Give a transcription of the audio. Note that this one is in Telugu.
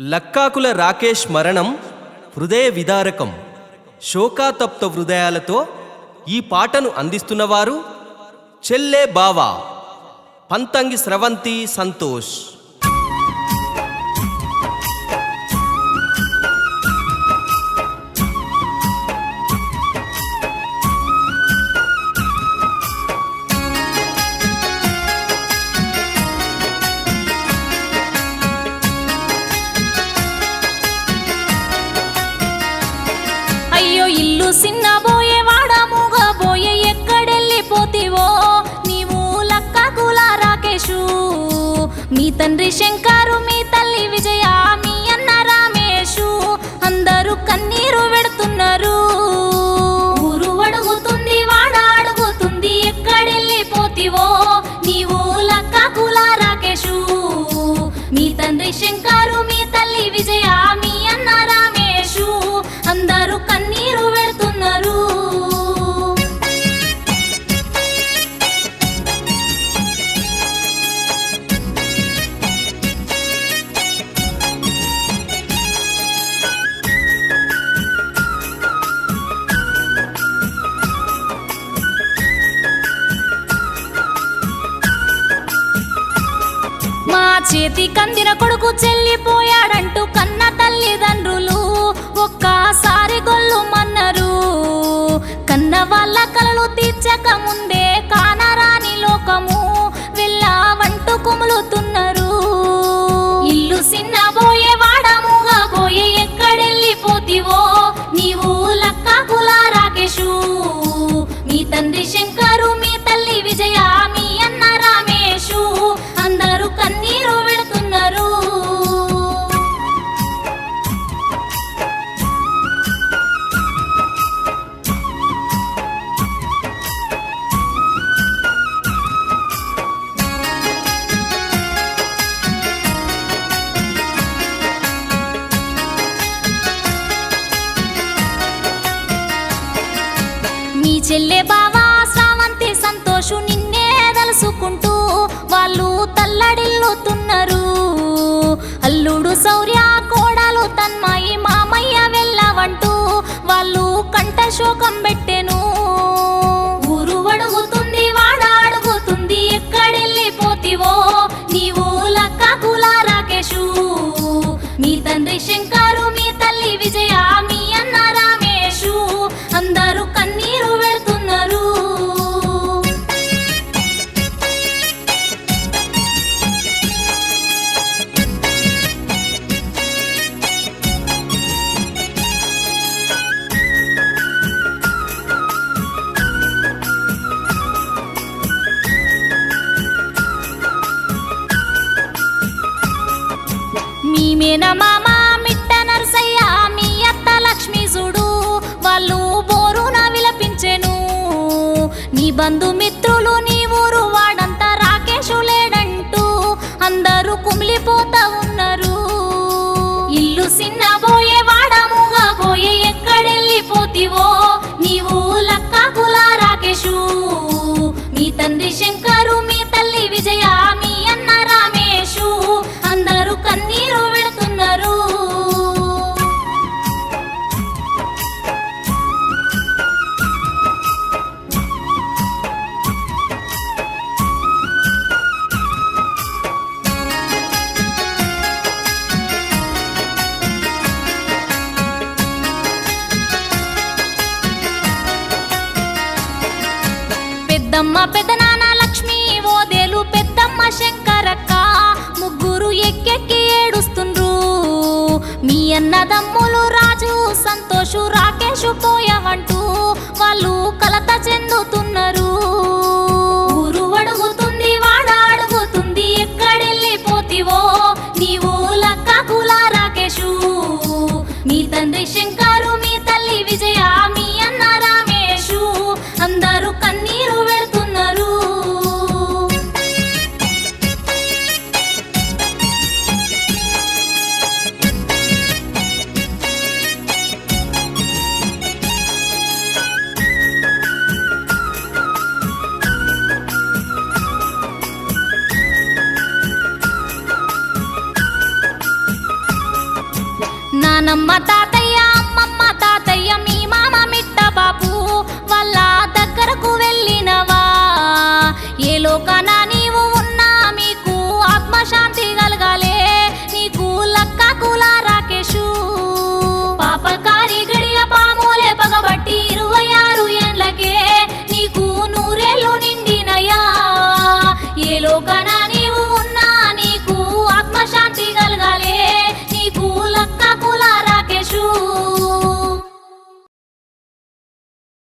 లక్కాకుల రాకేష్ మరణం హృదయ విదారకం. శోకాతప్త హృదయాలతో ఈ పాటను అందిస్తున్నవారు చెల్లే బావా. పంతంగి స్రవంతి సంతోష్. మీ తండ్రి శంకర్ చేతి కందిన కొడుకు చెల్లిపోయాడంటూ కన్న తల్లిదండ్రులు ఒక్కసారి గొల్లు మన చెల్లె బావా శ్రావంతి సంతోషు నిన్నే తలుసుకుంటూ వాళ్ళు తల్లడిల్లుతున్నారు. అల్లుడు శౌర్య కోడలు తన్మాయి మామయ్య వెళ్ళవంటూ వాళ్ళు కంఠశోకం పెట్టెను. మేనమామ మిట్ట నరసయ్య మీ అత్త లక్ష్మి చూడు వాళ్ళు బోరున విలపించెను. నీ బంధుమిత్రులు నీ ఊరు వాడంతా రాకేషు లేడంటూ అందరూ కుమిలిపోతా ఉన్నారు. ఇల్లు సిన్నబోయే వాడముగా పోయే ఎక్కడెళ్ళిపోతివో? పెద్దమ్మ పెదనాన్న లక్ష్మి ఓదేలు పెద్దమ్మ శంకరక్క ముగ్గురు ఎక్కెక్కి ఏడుస్తుండ్రు. మీ అన్నదమ్ములు రాజు సంతోషు రాకేషు పోయావంటూ వాళ్ళు కలత చెందుతున్నారు. ఊరు అడుగుతుంది వాడ అడుగుతుంది ఎక్కడెళ్ళిపోతివో నీవు లక్క కుల రాకేషు. మీ తండ్రి శంకరు మీ తల్లి విజయ మీ అన్న నాన్నమ్మ తాతయ్య అమ్మమ్మ తాతయ్య మీ మామ మిట్ట బాపు వాళ్ళ దగ్గరకు వెళ్ళినవా? ఏ లోకాన నీవు ఉన్నా మీకు ఆత్మశాంతి కలగాలే. నీకు లక్క కుల రాకేషు పాపకారి గడియ పాములే పగబట్టి ఇరవై ఆరు ఏండ్లకే నీకు నూరేళ్ళు నిండినయా? ఏ లోకాన